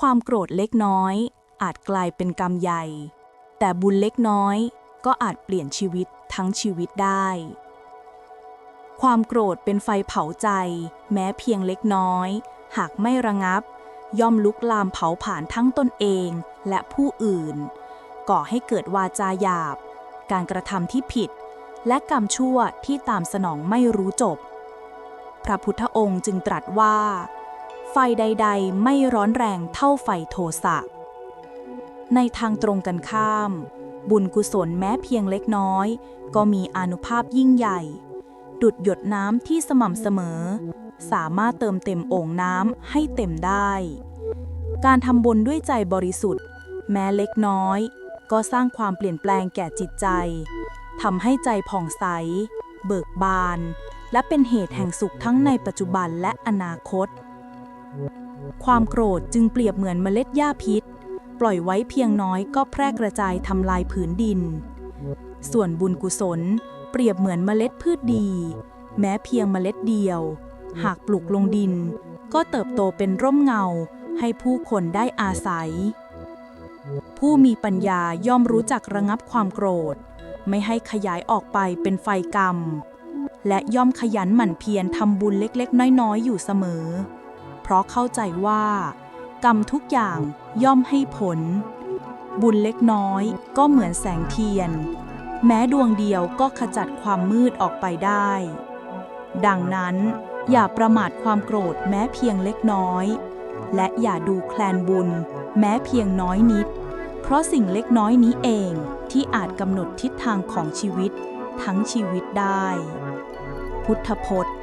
ความโกรธเล็กน้อย อาจกลายเป็นกรรมใหญ่ แต่บุญเล็กน้อยก็อาจเปลี่ยนชีวิตทั้งชีวิตได้ ความโกรธเป็นไฟเผาใจ แม้เพียงเล็กน้อย หากไม่ระงับ ย่อมลุกลามเผาผลาญทั้งตนเองและผู้อื่น ก่อให้เกิดวาจาหยาบ การกระทำที่ผิด และกรรมชั่วที่ตามสนองไม่รู้จบ พระพุทธองค์จึงตรัสว่า ไฟใด ๆ ไม่ร้อนแรงเท่าไฟโทสะ ในทางตรงกันข้าม บุญกุศลแม้เพียงเล็กน้อย ก็มีอานุภาพยิ่งใหญ่ ดุดหยดน้ำที่สม่ำเสมอ สามารถเติมเต็มโอ่งน้ำให้เต็มได้ การทำบุญด้วยใจบริสุทธิ์ แม้เล็กน้อย ก็สร้างความเปลี่ยนแปลงแก่จิตใจทำให้ใจผ่องใส เบิกบาน และเป็นเหตุแห่งสุขทั้งในปัจจุบันและอนาคต ความโกรธจึงเปรียบเหมือนเมล็ดหญ้าพิษ ปล่อยไว้เพียงน้อยก็แพร่กระจายทำลายผืนดิน ส่วนบุญกุศล เปรียบเหมือนเมล็ดพืชดี แม้เพียงเมล็ดเดียว หากปลูกลงดิน ก็เติบโตเป็นร่มเงาให้ผู้คนได้อาศัย ผู้มีปัญญาย่อมรู้จักระงับความโกรธ ไม่ให้ขยายออกไปเป็นไฟกรรม และย่อมขยันหมั่นเพียรทำบุญเล็กๆ น้อยๆ อยู่เสมอ ราะเข้าใจว่า กรรมทุกอย่างย่อมให้ผล บุญเล็กน้อยก็เหมือนแสงเทียน แม้ดวงเดียวก็ขจัดความมืดออกไปได้ ดังนั้น อย่าประมาทความโกรธแม้เพียงเล็กน้อย และอย่าดูแคลนบุญ แม้เพียงน้อยนิด เพราะสิ่งเล็กน้อยนี้เองที่อาจกำหนดทิศทางของชีวิตทั้งชีวิตได้ พุทธพจน์